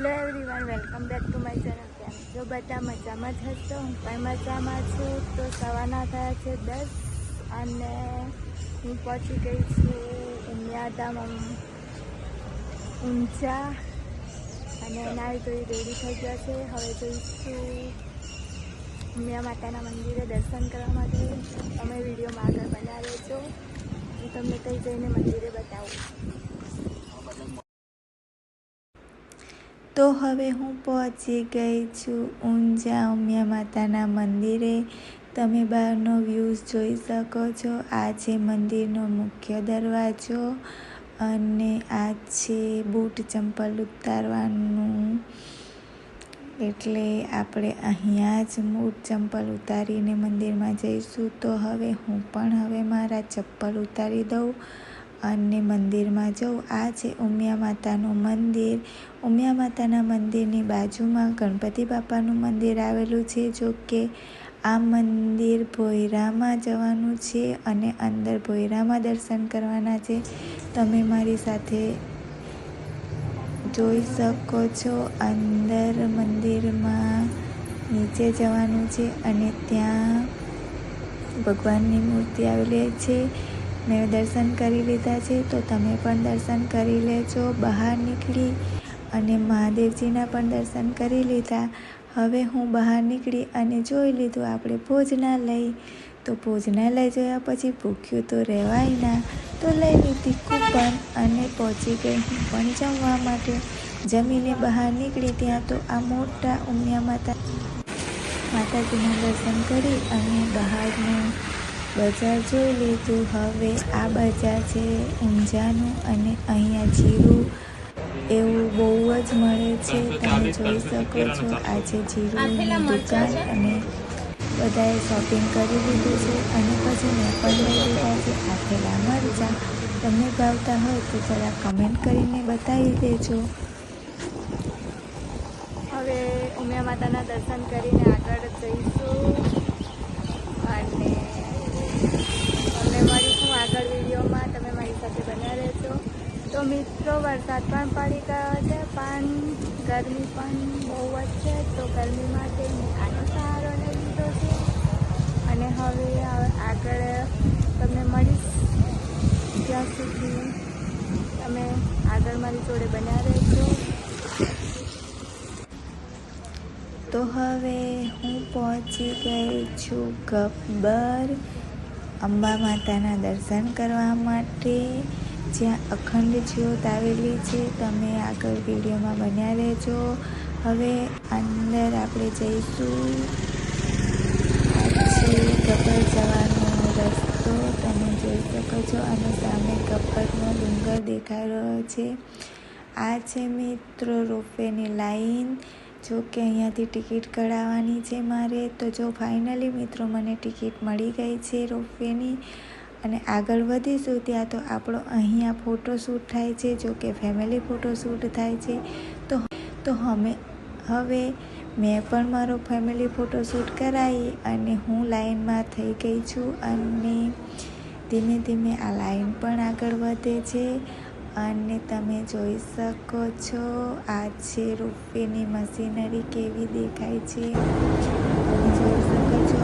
Hello everyone welcome back to my channel જો બધા મજામાં જ હશો? હું પણ મજામાં છું. તો સવારના થયા છે દસ અને હું પહોંચી ગઈ છું ઉમિયાધામ ઊંચા અને નારી ધોઈ રેડી થઈ ગયા છે. હવે જઈશું ઉમિયા માતાના મંદિરે દર્શન કરવા માટે. તમે વિડીયોમાં આગળ બનાવ્યો છો હું તમને કઈ જઈને મંદિરે બતાવું. તો હવે હું પહોંચી ગઈ છું ઊંઝા ઉમિયા માતાના મંદિરે. તમે બહારનો વ્યૂઝ જોઈ શકો છો. આ છે મંદિરનો મુખ્ય દરવાજો અને આ છે બૂટ ચંપલ ઉતારવાનું. એટલે આપણે અહીંયા જ બૂટ ચંપલ ઉતારીને મંદિરમાં જઈશું. તો હવે હું પણ હવે મારા ચપ્પલ ઉતારી દઉં. અને મંદિરમાં જવું આ છે ઉમિયા માતાનું મંદિર. ઉમિયા માતાના મંદિરની બાજુમાં ગણપતિ બાપાનું મંદિર આવેલું છે, જો કે આ મંદિર ભોયરામાં જવાનું છે અને અંદર ભોયરામાં દર્શન કરવાના છે. તમે મારી સાથે જોઈ શકો છો, અંદર મંદિરમાં નીચે જવાનું છે અને ત્યાં ભગવાનની મૂર્તિ આવેલી છે. મેં દર્શન કરી લીધા છે, તો તમે પણ દર્શન કરી લેજો, બહાર નીકળી અને મહાદેવજીના પણ દર્શન કરી લીધા. હવે હું બહાર નીકળી અને જોઈ લીધું, આપણે ભોજનાલય તો ભોજનાલય જોયા પછી ભૂખ્યું તો રહેવાય ના. તો લઈ લીધી કૂપન અને પહોંચી ગઈ હું પણ જમવા માટે. જમીને બહાર નીકળી ત્યાં તો આ મોટા ઉમિયા માતા માતાજીના દર્શન કરી અને બહારનું બજાર જોઈ લીધું. હવે આ બજાર છે ઊંઝાનું અને અહીંયા જીરું એવું બહુ જ મળે છે. તમે જોઈ શકો છો, આજે જીરુની દુકાન અને બધાએ શોપિંગ કરી લીધું છે. અને પછી મેં પણ લઈ લીધા છે આથેલા મરચાં. તમને ભાવતા હોય તો જરા કમેન્ટ કરીને બતાવી દેજો. હવે ઉમિયા માતાના દર્શન કરીને આગળ જઈશું. અને તમને મળીશું આગળ વિડીયોમાં, તમે મારી સાથે બન્યા રહેશો તો મિત્રો, વરસાદ પણ પડી ગયો છે, પણ ગરમી પણ બહુ જ છે. તો ગરમી માટે મેં આનો સહારો લઈ લીધો છે. અને હવે આગળ તમને મળીશ. ત્યાં સુધી તમે આગળ મારી જોડે બન્યા રહેશો તો હવે હું પહોંચી ગઈ છું ગબ્બર. અંબા માતાના દર્શન કરવા માટે જ્યાં અખંડ જ્યોત આવેલી છે, તમે આગળ વિડીયોમાં બન્યા રહેજો. હવે અંદર આપણે જઈશું. છે ગબ્બર જવાનો રસ્તો તમે જોઈ શકો છો અને સામે ગબ્બરનો ડુંગર દેખાઈ રહ્યો છે. આ છે મિત્રો રોપવેની લાઈન. જો કે અહીંયાથી ટિકિટ કઢાવવાની છે મારે, તો જો ફાઇનલી મિત્રો મને ટિકિટ મળી ગઈ છે રોપવેની અને આગળ વધીશું ત્યાં તો આપણો અહીંયા ફોટોશૂટ થાય છે, જો કે ફેમિલી ફોટોશૂટ થાય છે. તો તો અમે હવે મેં પણ મારો ફેમિલી ફોટોશૂટ કરાવી અને હું લાઈનમાં થઈ ગઈ છું અને ધીમે ધીમે આ લાઈન પણ આગળ વધે છે. અને તમે જોઈ શકો છો, આ છે રોપવેની મશીનરી કેવી દેખાય છે. જોઈ શકો છો,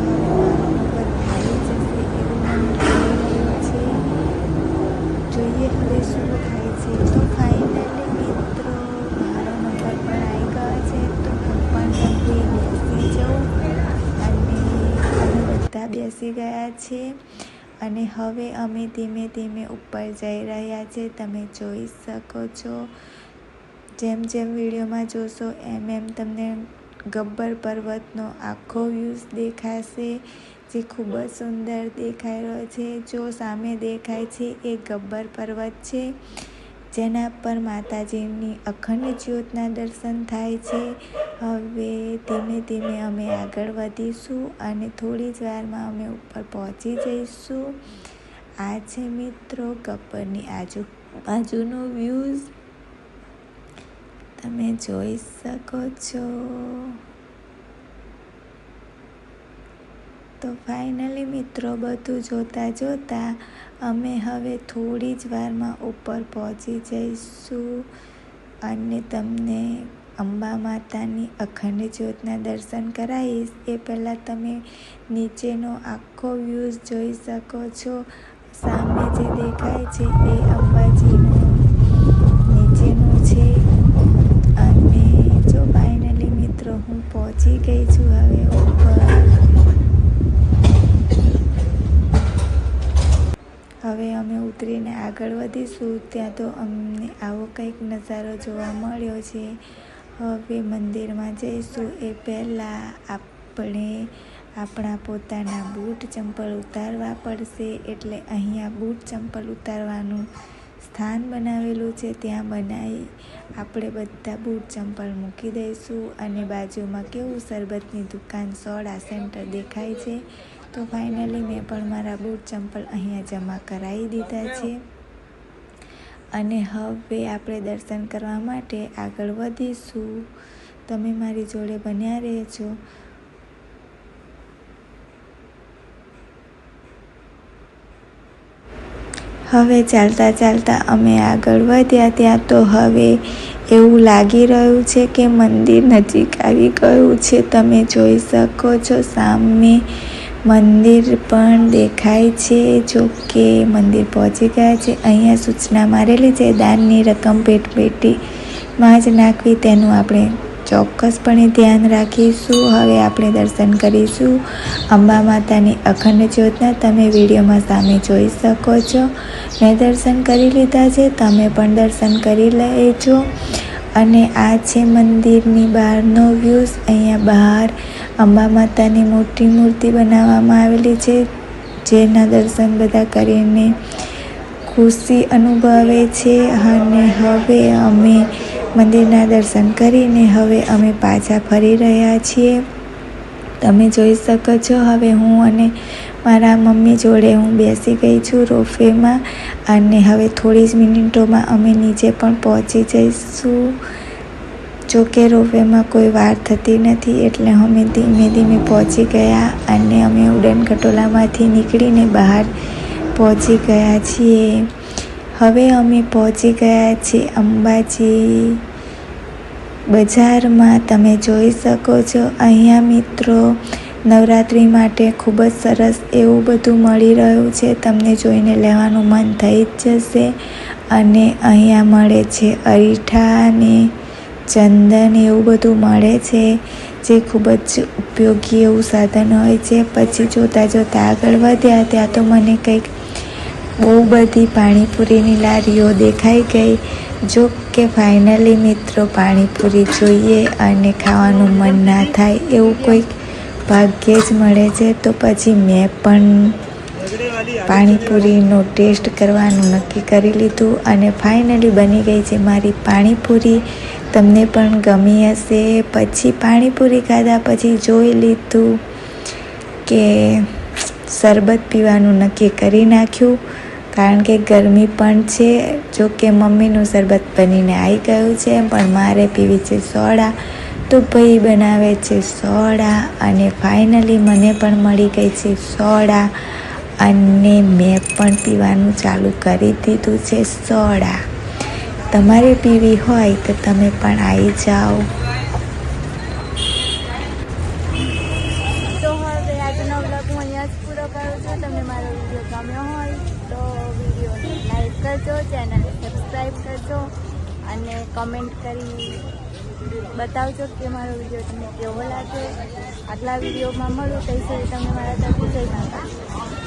જોઈએ હવે શું થાય છે. તો ફાઇનલી મિત્રો, મારો નંબર પણ આવી ગયો છે, તો હું પણ તમને બેસી જાઉં. અને બધા બેસી ગયા છે અને હવે અમે ધીમે ધીમે ઉપર જઈ રહ્યા છે. તમે જોઈ શકો છો. જેમ જેમ વિડીયોમાં જોશો, એમ એમ તમને ગબ્બર પર્વતનો આખો વ્યૂઝ દેખાશે, જે ખૂબ જ સુંદર દેખાઈ રહ્યો છે. જો સામે દેખાય છે, એ ગબ્બર પર્વત છે. જેના પર માતાજીની અખંડ જ્યોતના દર્શન થાય છે. હવે ધીમે ધીમે અમે આગળ વધીશું અને થોડી જ વારમાં અમે ઉપર પહોંચી જઈશું. આ છે મિત્રો ગબ્બરની આજુ, બાજુનો વ્યૂઝ તમે જોઈ શકો છો. તો ફાઇનલી મિત્રો બધું જોતાં જોતાં અમે હવે થોડી જ વારમાં ઉપર પહોંચી જઈશું અને તમને અંબા માતાની અખંડ જ્યોતના દર્શન કરાવીશ. એ પહેલાં તમે નીચેનો આખો વ્યૂઝ જોઈ શકો છો. સામે જે દેખાય છે એ અંબાજીનું નીચેનું છે. અને જો ફાઇનલી મિત્રો હું પહોંચી ગઈ છું હવે ઉપર હવે અમે ઉતરીને આગળ વધીશું, ત્યાં તો અમને આવો કંઈક નજારો જોવા મળ્યો છે. હવે મંદિરમાં જઈશું એ પહેલાં આપણે આપણા પોતાના બૂટ ચંપલ ઉતારવા પડશે, એટલે અહીંયા બૂટ ચંપલ ઉતારવાનું સ્થાન બનાવેલું છે. ત્યાં બનાવી આપણે બધા બૂટ ચંપલ મૂકી દઈશું અને બાજુમાં કેવું શરબતની દુકાન સોડા સેન્ટર દેખાય છે. તો ફાઇનલી મેં પણ મારા બૂટ ચંપલ અહીંયા જમા કરાવી દીધા છે. અને હવે આપણે દર્શન કરવા માટે આગળ વધીશું. તમે મારી જોડે બન્યા રહેજો. હવે ચાલતા ચાલતા અમે આગળ વધ્યા ત્યાં તો હવે એવું લાગી રહ્યું છે કે મંદિર નજીક આવી ગયું છે. તમે જોઈ શકો છો સામે મંદિર પણ દેખાય છે. જો કે મંદિર પહોંચી ગયા છે. અહીંયા સૂચના મારેલી છે. દાનની રકમ પેટ પેટીમાં જ નાખવી. તેનું આપણે ચોક્કસપણે ધ્યાન રાખીશું. હવે આપણે દર્શન કરીશું. અંબા માતાની અખંડ જ્યોતના તમે વિડીયોમાં સામે જોઈ શકો છો. મેં દર્શન કરી લીધા છે. તમે પણ દર્શન કરી લેજો. અને આ છે મંદિરની બહારનો વ્યૂઝ અહીંયા બહાર અંબા માતાની મોટી મૂર્તિ બનાવવામાં આવેલી છે, જેના દર્શન બધા કરીને ખુશી અનુભવે છે અને હવે અમે મંદિરના દર્શન કરીને હવે અમે પાછા ફરી રહ્યા છીએ. તમે જોઈ શકો છો, હવે હું અને મારા મમ્મી જોડે હું બેસી ગઈ છું રોફેમાં અને હવે થોડી જ મિનિટોમાં અમે નીચે પણ પહોંચી જઈશું. જો રોપવેમાં કોઈ વાર થતી નથી એટલે અમે ધીમે ધીમે પહોંચી ગયા અને અમે ઉડન ખટોલામાંથી નીકળીને બહાર પહોંચી ગયા છીએ. હવે અમે પહોંચી ગયા છીએ અંબાજી બજારમાં. તમે જોઈ શકો છો, અહીંયા મિત્રો, નવરાત્રિ માટે ખૂબ જ સરસ એવું બધું મળી રહ્યું છે. તમને જોઈને લેવાનું મન થઈ જ જશે. અને અહીંયા મળે છે અરીઠા ને ચંદન એવું બધું મળે છે, જે ખૂબ જ ઉપયોગી એવું સાધન હોય છે. પછી જોતાં જોતાં આગળ વધ્યા, ત્યાં તો મને કંઈક બહુ બધી પાણીપુરીની લારીઓ દેખાઈ ગઈ. જો કે ફાઇનલી મિત્રો, પાણીપુરી જોઈએ અને ખાવાનું મન ના થાય એવું કોઈક ભાગ્યે જ મળે છે. તો પછી મેં પણ પાણીપુરીનો ટેસ્ટ કરવાનું નક્કી કરી લીધું અને ફાઇનલી બની ગઈ છે મારી પાણીપુરી. તમને પણ ગમી હશે. પછી પાણીપુરી ખાધા પછી જોઈ લીધું કે શરબત પીવાનું નક્કી કરી નાખ્યું. કારણ કે ગરમી પણ છે. જો કે મમ્મીનું શરબત બનીને આવી ગયું છે. પણ મારે પીવી છે સોડા. તો ભાઈ બનાવે છે સોડા અને ફાઇનલી મને પણ મળી ગઈ છે સોડા. અને મેં પણ પીવાનું ચાલુ કરી દીધું છે સોડા. તમારે પીવી હોય તો તમે પણ આવી જાઓ. તો હવે આજનો વ્લોગ હું અહીંયા જ પૂરો કરું છું. તમને મારો વીડિયો ગમ્યો હોય તો વિડીયોને લાઈક કરજો ચેનલને સબસ્ક્રાઈબ કરજો અને કમેન્ટ કરી બતાવજો કે મારો વીડિયો તમને કેવો લાગે. આટલા વિડીયોમાં મળું. કઈ છે તમે મારા તરફથી જય